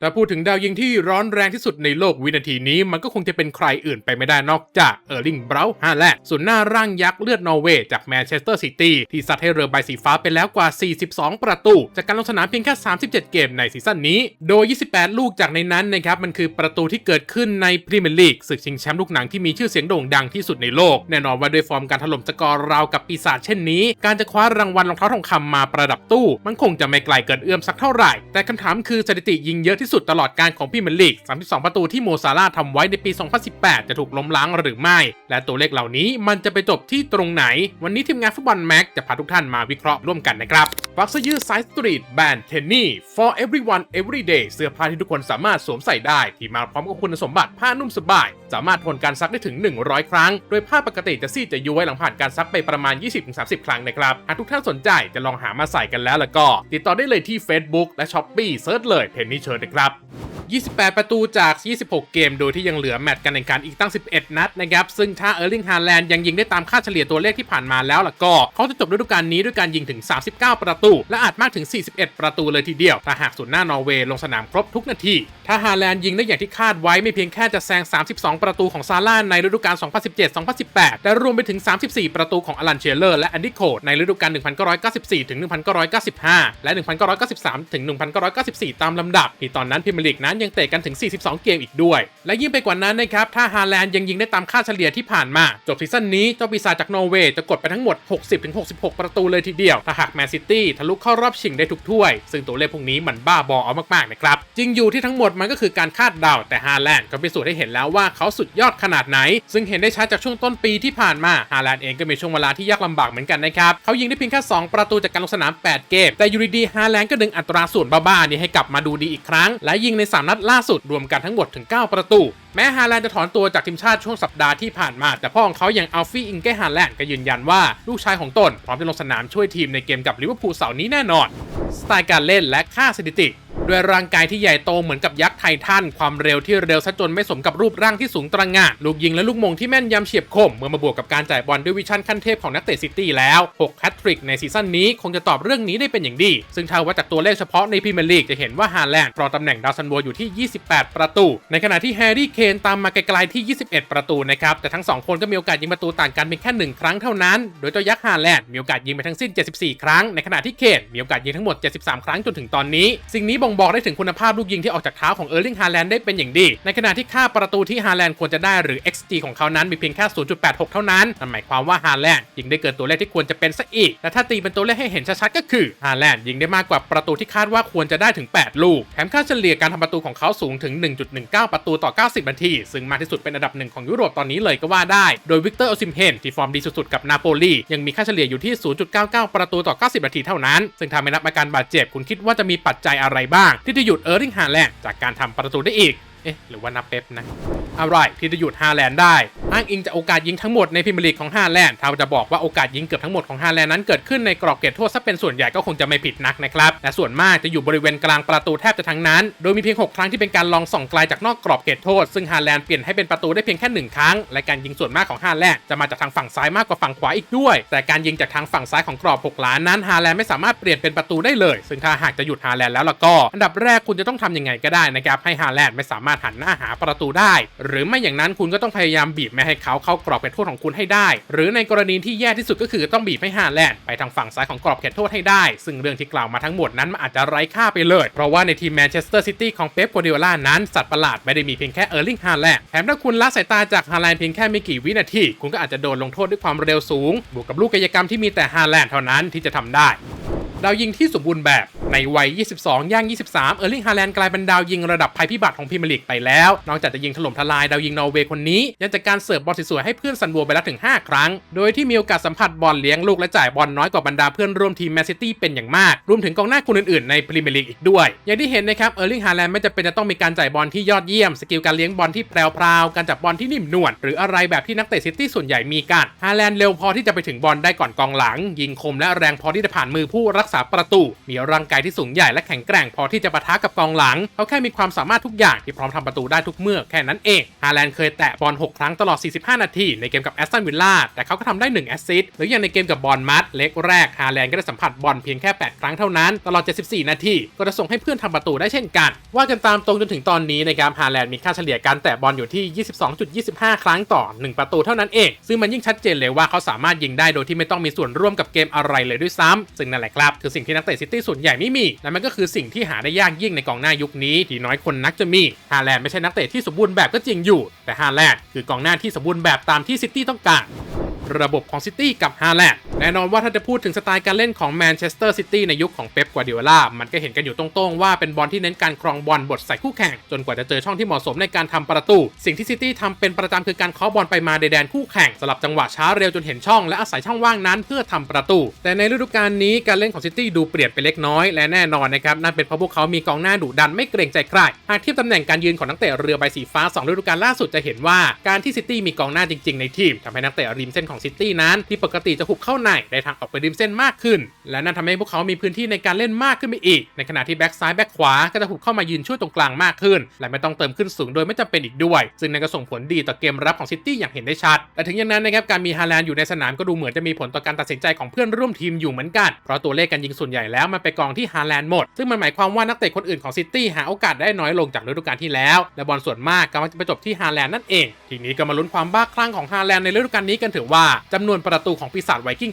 แต่พูดถึงดาวยิงที่ร้อนแรงที่สุดในโลกวินาทีนี้ มันก็คงจะเป็นใครอื่นไปไม่ได้นอกจากเออร์ลิงเบราฮาแลนด์ส่วนหน้าร่างยักษ์เลือดนอร์เวย์จากแมนเชสเตอร์ซิตี้ที่ซัดให้เรือใบสีฟ้าไปแล้วกว่า 42 ประตู จากการลงสนามเพียงแค่ 37 เกมในซีซั่นนี้ โดย 28 ลูกจากในนั้นนะครับมันคือประตูที่เกิดขึ้นในพรีเมียร์ลีกศึกชิงแชมป์ลูกหนังที่มีชื่อเสียงโด่งดังที่สุดในโลกแน่นอนว่าด้วยฟอร์มการถล่มสกอร์ราวกับปีศาจเช่นนี้ การจะคว้ารางวัลรองเท้าทองคำมาประดับตู้ มันคงจะไม่ไกลเกินเอื้อมสักเท่าไหร่ แต่คำถามคือสถิติยิงเยอะที่สุดตลอดการของพรีเมียร์ลีก 32 ประตูที่โมซาลาห์ทำไว้ในปี 2018 จะถูกล้มล้างหรือไม่ และตัวเลขเหล่านี้มันจะไปจบที่ตรงไหน วันนี้ทีมงานฟุตบอลแม็กจะพาทุกท่านมาวิเคราะห์ร่วมกันนะครับฟักซ์ยืดไซส์สตรีทแบรนด์เทนนี่ for everyone every day เสื้อผ้าที่ทุกคนสามารถสวมใส่ได้ที่มาพร้อมกับคุณสมบัติผ้านุ่มสบาย สามารถทนการซักได้ถึง 100 ครั้ง โดยผ้าปกติจะซีดจะย้วยหลังผ่านการซักไปประมาณ 20-30 ครั้งนะครับ หากทุกท่านสนใจจะลองหามาใส่กันแล้วแล้วก็ ติดต่อได้เลยที่ Facebook และ s h อ p e e เซิร์ชเลยเทนนี่เชิญนะครับ 28 ประตูจาก 26 เกม โดยที่ยังเหลือแมตช์การแข่งขันอีกตั้ง 11 นัดนะครับ ซึ่งถ้าเออร์ลิงฮาแลนด์ยังยิงได้ตามค่าเฉลี่ยตัวเลขที่ผ่านมาแล้วล่ะก็ เขาจะจบฤดูกาลนี้ด้วยการยิงถึง 39 ประตู และอาจมากถึง 41 ประตูเลยทีเดียว ถ้าหากศูนหน้านอร์เวย์ลงสนามครบทุกนาที ถ้าฮาแลนด์ยิงได้อย่างที่คาดไว้ไม่เพียงแค่จะแซง 32 ประตูของซาร่าในฤดูกาล 2017-2018 แต่รวมไปถึง 34 ประตูของอลันเชลเลอร์และแอนดี้โคดในฤดูกาล 1994-1995 และ 1993-1994 ตามลำดับที่ตอนนั้นพรีเมียร์ลีกนั้นยังเตะกันถึง 42 เกมอีกด้วย และยิ่งไปกว่านั้นนะครับ ถ้าฮาแลนด์ยังยิงได้ตามค่าเฉลี่ยที่ผ่านมา จบซีซั่นนี้เจ้าปีศาจจากนอร์เวย์จะกดไปทั้งหมด 60-66 ประตูเลยทีเดียว ถ้าหากแมนซิตี้ทะลุเข้ารอบชิงได้ทุกถ้วย ซึ่งตัวเลขพวกนี้มันบ้าบอเอามากๆนะครับ จริงอยู่ที่ทั้งหมดมันก็คือการคาดเดา แต่ฮาแลนด์ก็พิสูจน์ให้เห็นแล้วว่าเขาสุดยอดขนาดไหน ซึ่งเห็นได้ชัดจากช่วงต้นปีที่ผ่านมาฮาแลนด์เองก็มีช่วงเวลาที่ยากลำบากเหมือนกันนะครับเขายิงได้เพียงแค่2ประตูจากการลงสนาม 8 เกม แต่ยู่ดีฮาแลนด์ก็ดึงอัตราส่วนบ้าๆนี้ให้กลับมาดูดีอีกครั้งและยิงใน3นัดล่าสุดรวมกันทั้งหมดถึง 9 ประตู แม้ฮาแลนด์จะถอนตัวจากทีมชาติช่วงสัปดาห์ที่ผ่านมา แต่พ่อของเขาอย่างอัลฟี่อิงเก้ฮาแลนด์ก็ยืนยันว่าลูกชายของตนพร้อมจะลงสนามช่วยทีมในเกมกับลิเวอร์พูลเสาร์นี้แน่นอน สไตล์การเล่นและค่าสถิติ ด้วยร่างกายที่ใหญ่โตเหมือนกับยักษ์ไททันความเร็วที่เร็วซะจนไม่สมกับรูปร่างที่สูงตระหง่านลูกยิงและลูกมงที่แม่นยำเฉียบคม เมื่อมาบวกกับการจ่ายบอลด้วยวิชั่นขั้นเทพของนักเตะซิตี้แล้ว6แฮตทริกในซีซั่นนี้คงจะตอบเรื่องนี้ได้เป็นอย่างดี ซึ่งถ้าวัดจากตัวเลขเฉพาะในพรีเมียร์ลีกจะเห็นว่าฮาแลนด์ครองตำแหน่งดาวซันโวอยู่ที่ 28 ประตู ในขณะที่แฮร์รี่เคนตามมาไกลๆที่ 21 ประตูนะครับแต่ทั้งสองคนก็มีโอกาสยิงประตูต่างกันเพียงแค่หนึ่งครั้งเท่านั้น โดยเจ้ายักษ์ฮาแลนด์มีโอกาสยิงไปทั้งสิ้น 74 ครั้ง ในขณะที่เคนมีโอกาสยิงทั้งหมด 73 ครั้งจนถึงตอนนี้ สิ่งนี้บ่งบอกได้ถึงคุณภาพลูกยิงที่ออกจากเท้าของเออร์ลิงฮาแลนด์ได้เป็นอย่างดี ในขณะที่ค่าประตูที่ฮาแลนด์ควรจะได้หรือ XG ของเขานั้นมีเพียงแค่ 0.86 เท่านั้นนั่นหมายความว่าฮาแลนด์ยิงได้เกินตัวเลขที่ควรจะเป็นซะอีก และถ้าตีเป็นตัวเลขให้เห็นชัดๆก็คือฮาแลนด์ยิงได้มากกว่าประตูที่คาดว่าควรจะได้ถึง 8 ลูก แถมค่าเฉลี่ยการทำประตูของเขาสูงถึง 1.19 ประตูต่อ 90 นาที ซึ่งมากที่สุดเป็นอันดับหนึ่งของยุโรปตอนนี้เลยก็ว่าได้ โดยวิกเตอร์โอซิมเฮนที่ฟอร์มดีสุดๆกับนาโปลียังมีค่าเฉลี่ยอยู่ที่ 0.99 ประตูต่อ 90 นาทีเท่านั้น ซึ่งถ้าไม่นับอาการบาดเจ็บคุณคิดว่าจะมีปัจจัยอะไรบ้างที่จะหยุดเออร์ลิงฮาแลนด์จากการทำประตูได้อีก อ๊ะหรือว่านับเป๊ปนะอะไรที่จะหยุดฮาแลนด์ได้ อ้างอิงจากโอกาสยิงทั้งหมดในพรีเมียร์ลีกของฮาแลนด์ถ้าจะบอกว่าโอกาสยิงเกือบทั้งหมดของฮาแลนด์นั้นเกิดขึ้นในกรอบเขตโทษซะเป็นส่วนใหญ่ก็คงจะไม่ผิดนักนะครับแต่ส่วนมากจะอยู่บริเวณกลางประตูแทบจะทั้งนั้น โดยมีเพียง 6 ครั้งที่เป็นการลองส่องไกลจากนอกกรอบเขตโทษ ซึ่งฮาแลนด์เปลี่ยนให้เป็นประตูได้เพียงแค่หนึ่งครั้งและการยิงส่วนมากของฮาแลนด์จะมาจากทางฝั่งซ้ายมากกว่าฝั่งขวาอีกด้วย แต่การยิงจากทางฝั่งซ้ายของกรอบ6ล้านนั้นฮาแลนด์ไม่สามารถเปลี่ยนเป็นประตูได้เลย ซึ่งถ้าหากจะหยุดฮาแลนด์แล้วล่ะก็ อันดับแรกคุณจะต้องทำยังไงก็ได้นะครับให้ฮาแลนด์ไม่สามารถหันหน้าหาประตูได้ หรือไม่อย่างนั้นคุณก็ต้องพยายามบีบไม่ให้เขาเข้ากรอบเขตโทษของคุณให้ได้ หรือในกรณีที่แย่ที่สุดก็คือต้องบีบให้ฮาแลนด์ไปทางฝั่งซ้ายของกรอบเขตโทษให้ได้ ซึ่งเรื่องที่กล่าวมาทั้งหมดนั้นมันอาจจะไร้ค่าไปเลย เพราะว่าในทีมแมนเชสเตอร์ซิตี้ของเป๊ปกัวเดโอล่านั้นสัตว์ประหลาดไม่ได้มีเพียงแค่เออร์ลิงฮาแลนด์แถมถ้าคุณละสายตาจากฮาแลนด์เพียงแค่ไม่กี่วินาทีคุณก็อาจจะโดนลงโทษด้วยความเร็วสูงบวกกับลูกกายกรรมที่มีแต่ฮาแลนด์เท่านั้นที่จะทำได้ดาวยิงที่สมบูรณ์แบบ ในวัย 22 ย่าง 23 เออร์ลิงฮาแลนด์กลายเป็นดาวยิงระดับภัยพิบัติของพรีเมียร์ลีกไปแล้ว นอกจากจะยิงถล่มทลายดาวยิงนอร์เวย์คนนี้ ยังจากการเสิร์ฟบอลสวยๆให้เพื่อนซันบัวไปแล้วถึง 5 ครั้ง โดยที่มีโอกาสสัมผัสบอลเลี้ยงลูกและจ่ายบอลน้อยกว่าบรรดาเพื่อนร่วมทีมแมนซิตี้เป็นอย่างมาก รวมถึงกองหน้าคนอื่นๆในพรีเมียร์ลีกอีกด้วย อย่างที่เห็นนะครับ เออร์ลิงฮาแลนด์ไม่จำเป็นจะต้องมีการจ่ายบอลที่ยอดเยี่ยม สกิลการเลี้ยงบอลที่แพรวๆการจับบอลที่นิ่มนวล หรืออะไรแบบที่นักเตะซิตี้ส่วนใหญ่มีกัน ฮาแลนด์เร็วพอที่จะไปถึงบอลได้ก่อนกองหลัง ยิงคมและแรงพอที่จะผ่านมือผู้รักษาประตู มีร่างกายายที่สูงใหญ่และแข็งแกร่งพอที่จะปะทะกับกองหลัง เขาแค่มีความสามารถทุกอย่างที่พร้อมทำประตูได้ทุกเมื่อแค่นั้นเอง ฮาแลนด์เคยแตะบอล 6 ครั้งตลอด 45 นาทีในเกมกับแอสตันวิลล่า แต่เขาก็ทำได้ 1 แอสซิสต์ หรืออย่างในเกมกับบอลมัดเล็กแรก ฮาแลนด์ก็ได้สัมผัสบอลเพียงแค่ 8 ครั้งเท่านั้น ตลอด 74 นาที ก็จะส่งให้เพื่อนทำประตูได้เช่นกัน ว่ากันตามตรงจนถึงตอนนี้นะครับ ฮาแลนด์มีค่าเฉลี่ยการแตะบอลอยู่ที่ 22.25 ครั้งต่อ 1 ประตูเท่านั้นเอง ซึ่งมันยิ่งชัดเจนเลยว่าเขาสามารถยิงได้โดยที่ไม่ต้องมีส่วนร่วมกับเกมอะไรเลยด้วยซ้ำซึ่งนั่นแหละครับคือสิ่งที่นักเตะซิตี้ส่วนใหญ่ไม่มี และมันก็คือสิ่งที่หาได้ยากยิ่งในกองหน้ายุคนี้ที่น้อยคนนักจะมีฮาแลนด์ไม่ใช่นักเตะที่สมบูรณ์แบบก็จริงอยู่ แต่ฮาแลนด์คือกองหน้าที่สมบูรณ์แบบตามที่ซิตี้ต้องการ ระบบของซิตี้กับฮาแลนด์ แน่นอนว่าถ้าจะพูดถึงสไตล์การเล่นของแมนเชสเตอร์ซิตี้ในยุคของเป๊ปกวาดิโอลา มันก็เห็นกันอยู่ตรงๆว่าเป็นบอลที่เน้นการครองบอลบดใส่คู่แข่ง จนกว่าจะเจอช่องที่เหมาะสมในการทำประตู สิ่งที่ซิตี้ทำเป็นประจำคือการเคาะบอลไปมาในแดนคู่แข่งสลับจังหวะช้าเร็วจนเห็นช่องและอาศัยช่องว่างนั้นเพื่อทำประตู แต่ในฤดูกาลนี้การเล่นของซิตี้ดูเปลี่ยนไปเล็กน้อยและแน่นอนนะครับนั่นเป็นเพราะพวกเขามีกองหน้าดุดันไม่เกรงใจใครหากเทียบตำแหน่งการยืนของนักเตะเรือใบสีฟ้าสองฤดูกาลล่าสุดจะเห็นว่าการที่ซิตี้มีกองหน้าจริง ๆในทีมทำให้นักเตะริมเส้นของซิตี้นั้นที่ปกติจะหุบเข้าในได้ทางออกไปริมเส้นมากขึ้น และนั่นทำให้พวกเขามีพื้นที่ในการเล่นมากขึ้นไปอีก ในขณะที่แบ็กซ้ายแบ็กขวาก็จะหุบเข้ามายืนช่วยตรงกลางมากขึ้น และไม่ต้องเติมขึ้นสูงโดยไม่จำเป็นอีกด้วย ซึ่งนั่นก็ส่งผลดีต่อเกมรับของซิตี้อย่างเห็นได้ชัดแต่ถึงอย่างนั้นนะครับการมีฮาแลนด์อยู่ในสนามก็ดูเหมือนจะมีผลต่อการตัดสินใจของเพื่อนร่วมทีมอยู่เหมือนกันเพราะตัวเลขการยิงส่วนใหญ่แล้วมันไปกองที่ฮาแลนด์หมด ซึ่งมันหมายความว่านักเตะคนอื่นของซิตี้หาโอกาสได้น้อยลงจากฤดูกาลที่แล้ว และบอลส่วนมากก็มักจะไปจบที่ฮาแลนด์นั่นเอง ทีนี้ก็มาลุ้นความบ้าคลั่งของฮาแลนด์ในฤดูกาลนี้กันถือว่าจำนวนประตูของปีศาจไวกิ้ง